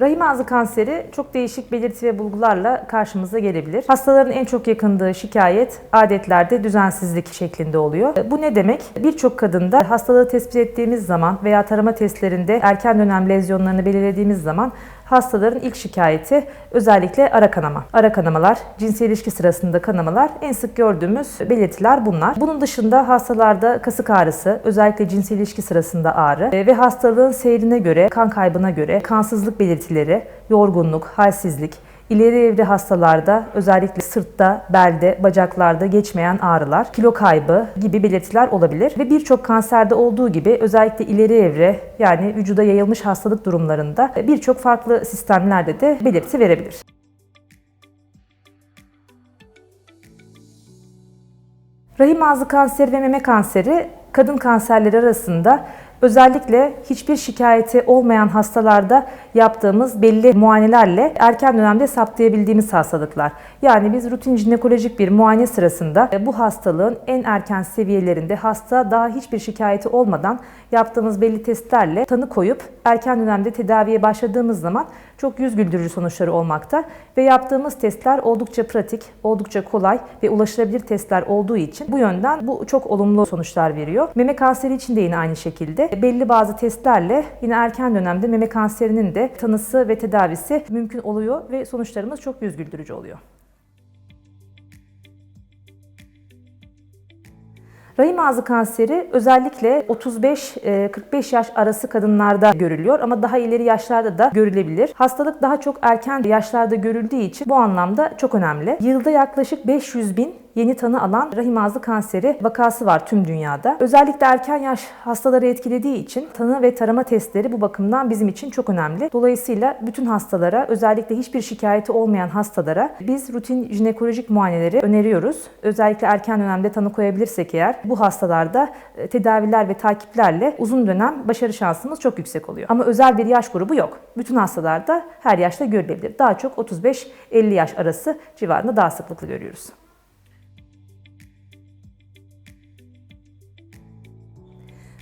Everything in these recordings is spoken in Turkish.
Rahim ağzı kanseri çok değişik belirti ve bulgularla karşımıza gelebilir. Hastaların en çok yakındığı şikayet adetlerde düzensizlik şeklinde oluyor. Bu ne demek? Birçok kadında hastalığı tespit ettiğimiz zaman veya tarama testlerinde erken dönem lezyonlarını belirlediğimiz zaman hastaların ilk şikayeti özellikle ara kanama. Ara kanamalar, cinsel ilişki sırasında kanamalar en sık gördüğümüz belirtiler bunlar. Bunun dışında hastalarda kasık ağrısı, özellikle cinsel ilişki sırasında ağrı e, ve hastalığın seyrine göre, kan kaybına göre kansızlık belirtileri, yorgunluk, halsizlik, İleri evre hastalarda özellikle sırtta, belde, bacaklarda geçmeyen ağrılar, kilo kaybı gibi belirtiler olabilir. Ve birçok kanserde olduğu gibi özellikle ileri evre yani vücuda yayılmış hastalık durumlarında birçok farklı sistemlerde de belirti verebilir. Rahim ağzı kanseri ve meme kanseri kadın kanserleri arasında özellikle hiçbir şikayeti olmayan hastalarda yaptığımız belli muayenelerle erken dönemde saptayabildiğimiz hastalıklar. Yani biz rutin jinekolojik bir muayene sırasında e, bu hastalığın en erken seviyelerinde hasta daha hiçbir şikayeti olmadan yaptığımız belli testlerle tanı koyup erken dönemde tedaviye başladığımız zaman çok yüz güldürücü sonuçları olmakta ve yaptığımız testler oldukça pratik, oldukça kolay ve ulaşılabilir testler olduğu için bu yönden bu çok olumlu sonuçlar veriyor. Meme kanseri için de yine aynı şekilde belli bazı testlerle yine erken dönemde meme kanserinin de tanısı ve tedavisi mümkün oluyor ve sonuçlarımız çok yüz güldürücü oluyor. Rahim ağzı kanseri özellikle 35-45 yaş arası kadınlarda görülüyor ama daha ileri yaşlarda da görülebilir. Hastalık daha çok erken yaşlarda görüldüğü için bu anlamda çok önemli. Yılda yaklaşık 500 bin yeni tanı alan rahim ağzı kanseri vakası var tüm dünyada. Özellikle erken yaş hastaları etkilediği için tanı ve tarama testleri bu bakımdan bizim için çok önemli. Dolayısıyla bütün hastalara özellikle hiçbir şikayeti olmayan hastalara biz rutin jinekolojik muayeneleri öneriyoruz. Özellikle erken dönemde tanı koyabilirsek eğer bu hastalarda e, tedaviler ve takiplerle uzun dönem başarı şansımız çok yüksek oluyor. Ama özel bir yaş grubu yok. Bütün hastalarda her yaşta görülebilir. Daha çok 35-50 yaş arası civarında daha sıklıkla görüyoruz.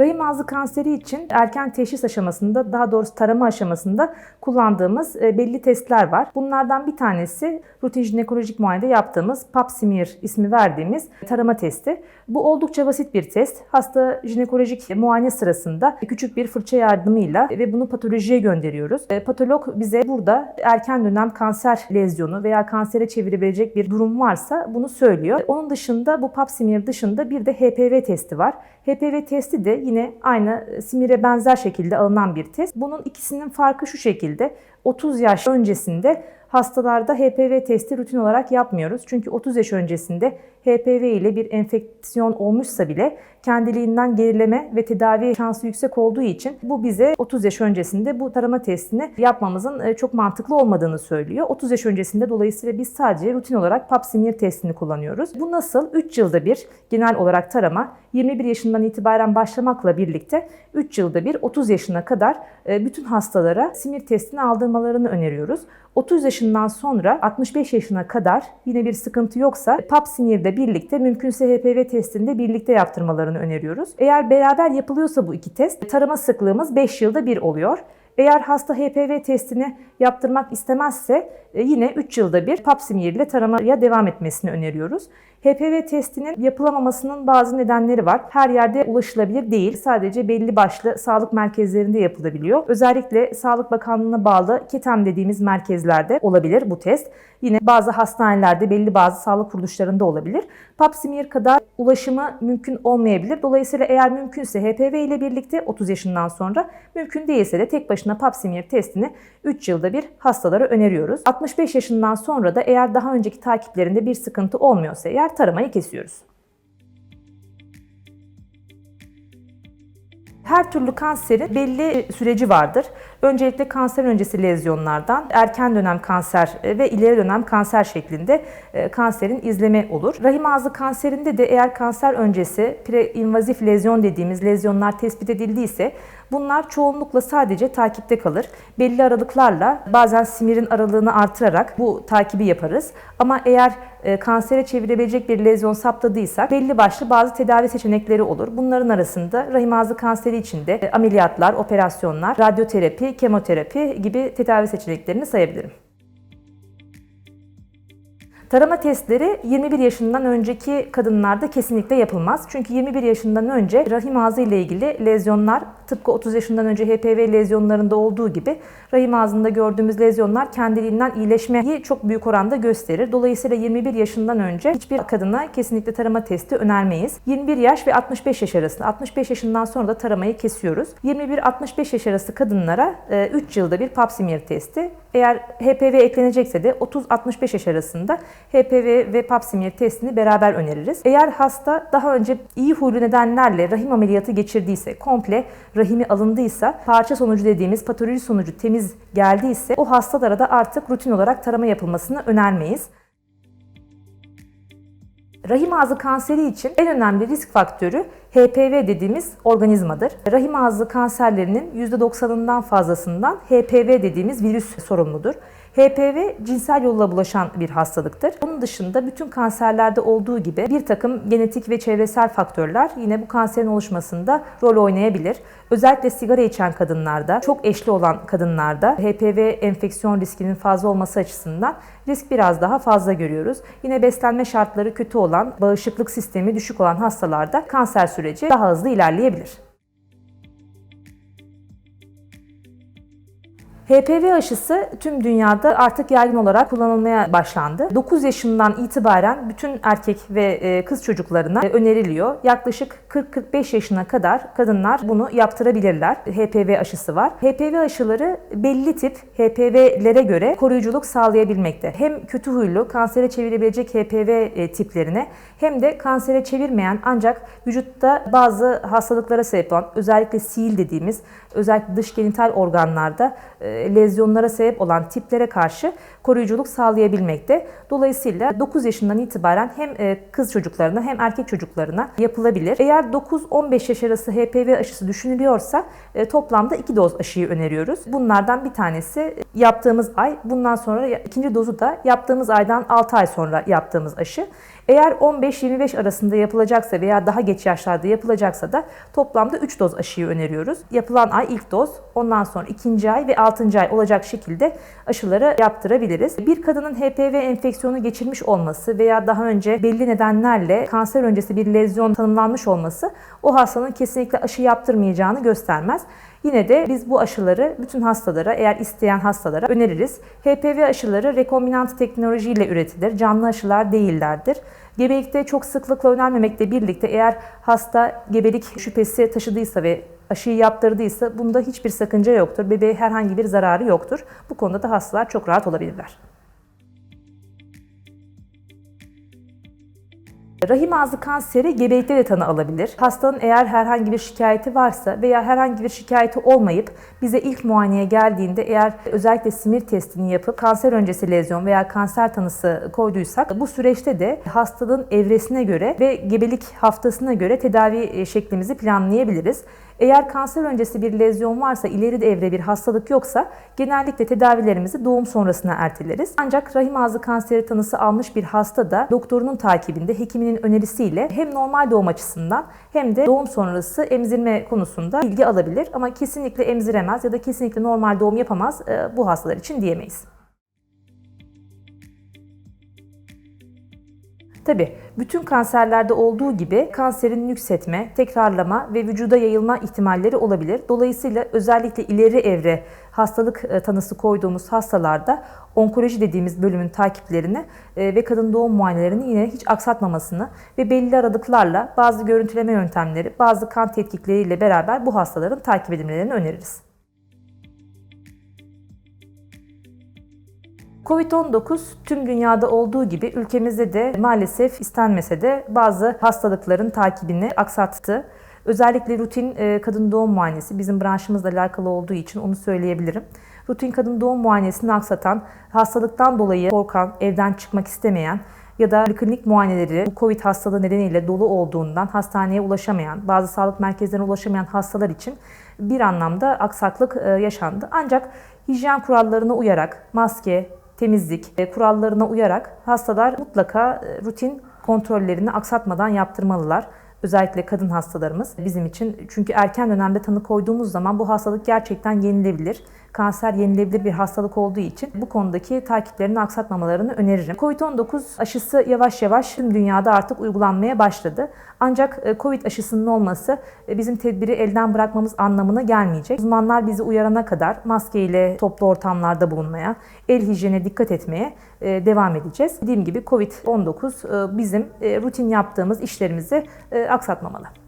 Rahim ağzı kanseri için erken teşhis aşamasında, daha doğrusu tarama aşamasında kullandığımız e, belli testler var. Bunlardan bir tanesi rutin jinekolojik muayenede yaptığımız pap smear ismi verdiğimiz tarama testi. Bu oldukça basit bir test. Hasta jinekolojik muayene sırasında küçük bir fırça yardımıyla ve bunu patolojiye gönderiyoruz. E, patolog bize burada erken dönem kanser lezyonu veya kansere çevirebilecek bir durum varsa bunu söylüyor. Onun dışında bu pap smear dışında bir de HPV testi var. HPV testi de yine aynı simire benzer şekilde alınan bir test. Bunun ikisinin farkı şu şekilde. 30 yaş öncesinde hastalarda HPV testi rutin olarak yapmıyoruz. Çünkü 30 yaş öncesinde HPV ile bir enfeksiyon olmuşsa bile kendiliğinden gerileme ve tedavi şansı yüksek olduğu için bu bize 30 yaş öncesinde bu tarama testini yapmamızın e, çok mantıklı olmadığını söylüyor. 30 yaş öncesinde dolayısıyla biz sadece rutin olarak pap smear testini kullanıyoruz. Bu nasıl? 3 yılda bir genel olarak tarama 21 yaşından itibaren başlamakla birlikte 3 yılda bir 30 yaşına kadar e, bütün hastalara simir testini aldırmalarını öneriyoruz. 30 yaşından sonra 65 yaşına kadar yine bir sıkıntı yoksa pap smear'de birlikte mümkünse HPV testinde birlikte yaptırmalarını öneriyoruz. Eğer beraber yapılıyorsa bu iki test tarama sıklığımız 5 yılda bir oluyor. Eğer hasta HPV testini yaptırmak istemezse e, yine 3 yılda bir pap smear ile taramaya devam etmesini öneriyoruz. HPV testinin yapılamamasının bazı nedenleri var. Her yerde ulaşılabilir değil. Sadece belli başlı sağlık merkezlerinde yapılabiliyor. Özellikle Sağlık Bakanlığı'na bağlı KETEM dediğimiz merkezlerde olabilir bu test. Yine bazı hastanelerde, belli bazı sağlık kuruluşlarında olabilir. Pap smear kadar ulaşımı mümkün olmayabilir. Dolayısıyla eğer mümkünse HPV ile birlikte 30 yaşından sonra, mümkün değilse de tek başına pap smear testini 3 yılda bir hastalara öneriyoruz. 65 yaşından sonra da eğer daha önceki takiplerinde bir sıkıntı olmuyorsa eğer taramayı kesiyoruz. Her türlü kanserin belli süreci vardır. Öncelikle kanser öncesi lezyonlardan erken dönem kanser ve ileri dönem kanser şeklinde e, kanserin izleme olur. Rahim ağzı kanserinde de eğer kanser öncesi preinvazif lezyon dediğimiz lezyonlar tespit edildiyse Bunlar çoğunlukla sadece takipte kalır. Belli aralıklarla bazen simirin aralığını artırarak bu takibi yaparız. Ama eğer e, kansere çevirebilecek bir lezyon saptadıysak belli başlı bazı tedavi seçenekleri olur. Bunların arasında rahim ağzı kanseri için de e, ameliyatlar, operasyonlar, radyoterapi, kemoterapi gibi tedavi seçeneklerini sayabilirim. Tarama testleri 21 yaşından önceki kadınlarda kesinlikle yapılmaz. Çünkü 21 yaşından önce rahim ağzı ile ilgili lezyonlar tıpkı 30 yaşından önce HPV lezyonlarında olduğu gibi rahim ağzında gördüğümüz lezyonlar kendiliğinden iyileşmeyi çok büyük oranda gösterir. Dolayısıyla 21 yaşından önce hiçbir kadına kesinlikle tarama testi önermeyiz. 21 yaş ve 65 yaş arasında 65 yaşından sonra da taramayı kesiyoruz. 21-65 yaş arası kadınlara 3 e, yılda bir pap smear testi. Eğer HPV eklenecekse de 30-65 yaş arasında HPV ve pap smear testini beraber öneririz. Eğer hasta daha önce iyi huylu nedenlerle rahim ameliyatı geçirdiyse, komple rahimi alındıysa, parça sonucu dediğimiz patoloji sonucu temiz geldiyse o hastalara da artık rutin olarak tarama yapılmasını önermeyiz. Rahim ağzı kanseri için en önemli risk faktörü HPV dediğimiz organizmadır. Rahim ağzı kanserlerinin %90'ından fazlasından HPV dediğimiz virüs sorumludur. HPV cinsel yolla bulaşan bir hastalıktır. Bunun dışında bütün kanserlerde olduğu gibi bir takım genetik ve çevresel faktörler yine bu kanserin oluşmasında rol oynayabilir. Özellikle sigara içen kadınlarda, çok eşli olan kadınlarda HPV enfeksiyon riskinin fazla olması açısından risk biraz daha fazla görüyoruz. Yine beslenme şartları kötü olan, bağışıklık sistemi düşük olan hastalarda kanser süreci daha hızlı ilerleyebilir. HPV aşısı tüm dünyada artık yaygın olarak kullanılmaya başlandı. 9 yaşından itibaren bütün erkek ve e, kız çocuklarına öneriliyor. Yaklaşık 40-45 yaşına kadar kadınlar bunu yaptırabilirler. HPV aşısı var. HPV aşıları belli tip HPV'lere göre koruyuculuk sağlayabilmekte. Hem kötü huylu kansere çevirebilecek HPV e, tiplerine hem de kansere çevirmeyen ancak vücutta bazı hastalıklara sebep olan özellikle sil dediğimiz özellikle dış genital organlarda e, lezyonlara sebep olan tiplere karşı koruyuculuk sağlayabilmekte. Dolayısıyla 9 yaşından itibaren hem e, kız çocuklarına hem erkek çocuklarına yapılabilir. Eğer 9-15 yaş arası HPV aşısı düşünülüyorsa e, toplamda 2 doz aşıyı öneriyoruz. Bunlardan bir tanesi yaptığımız ay, bundan sonra ikinci dozu da yaptığımız aydan 6 ay sonra yaptığımız aşı. Eğer 15-25 arasında yapılacaksa veya daha geç yaşlarda yapılacaksa da toplamda 3 doz aşıyı öneriyoruz. Yapılan ay ilk doz, ondan sonra ikinci ay ve altıncı ay olacak şekilde aşıları yaptırabiliriz. Bir kadının HPV enfeksiyonu geçirmiş olması veya daha önce belli nedenlerle kanser öncesi bir lezyon tanımlanmış olması o hastanın kesinlikle aşı yaptırmayacağını göstermez. Yine de biz bu aşıları bütün hastalara eğer isteyen hastalara öneririz. HPV aşıları rekombinant teknolojiyle üretilir. Canlı aşılar değillerdir. Gebelikte çok sıklıkla önermemekle birlikte eğer hasta gebelik şüphesi taşıdıysa ve aşıyı yaptırdıysa bunda hiçbir sakınca yoktur. Bebeğe herhangi bir zararı yoktur. Bu konuda da hastalar çok rahat olabilirler. Rahim ağzı kanseri gebelikte de tanı alabilir. Hastanın eğer herhangi bir şikayeti varsa veya herhangi bir şikayeti olmayıp bize ilk muayeneye geldiğinde eğer özellikle simir testini yapıp kanser öncesi lezyon veya kanser tanısı koyduysak bu süreçte de hastalığın evresine göre ve gebelik haftasına göre tedavi şeklimizi planlayabiliriz. Eğer kanser öncesi bir lezyon varsa, ileri evre bir hastalık yoksa genellikle tedavilerimizi doğum sonrasına erteleriz. Ancak rahim ağzı kanseri tanısı almış bir hasta da doktorunun takibinde hekiminin önerisiyle hem normal doğum açısından hem de doğum sonrası emzirme konusunda bilgi alabilir. Ama kesinlikle emziremez ya da kesinlikle normal doğum yapamaz e, bu hastalar için diyemeyiz. Tabi bütün kanserlerde olduğu gibi kanserin nüksetme, tekrarlama ve vücuda yayılma ihtimalleri olabilir. Dolayısıyla özellikle ileri evre hastalık e, tanısı koyduğumuz hastalarda onkoloji dediğimiz bölümün takiplerini e, ve kadın doğum muayenelerini yine hiç aksatmamasını ve belli aralıklarla bazı görüntüleme yöntemleri, bazı kan tetkikleriyle beraber bu hastaların takip edilmelerini öneririz. Covid-19 tüm dünyada olduğu gibi ülkemizde de maalesef istenmese de bazı hastalıkların takibini aksattı. Özellikle rutin e, kadın doğum muayenesi bizim branşımızla alakalı olduğu için onu söyleyebilirim. Rutin kadın doğum muayenesini aksatan, hastalıktan dolayı korkan, evden çıkmak istemeyen ya da klinik muayeneleri bu COVID hastalığı nedeniyle dolu olduğundan hastaneye ulaşamayan, bazı sağlık merkezlerine ulaşamayan hastalar için bir anlamda aksaklık e, yaşandı. Ancak hijyen kurallarına uyarak, maske, temizlik kurallarına uyarak hastalar mutlaka e, rutin kontrollerini aksatmadan yaptırmalılar. Özellikle kadın hastalarımız bizim için. Çünkü erken dönemde tanı koyduğumuz zaman bu hastalık gerçekten yenilebilir. Kanser yenilebilir bir hastalık olduğu için bu konudaki takiplerini aksatmamalarını öneririm. Covid-19 aşısı yavaş yavaş tüm dünyada artık uygulanmaya başladı. Ancak e, Covid aşısının olması e, bizim tedbiri elden bırakmamız anlamına gelmeyecek. Uzmanlar bizi uyarana kadar maskeyle toplu ortamlarda bulunmaya, el hijyenine dikkat etmeye e, devam edeceğiz. Dediğim gibi Covid-19 bizim rutin yaptığımız işlerimizi aksatmamalı.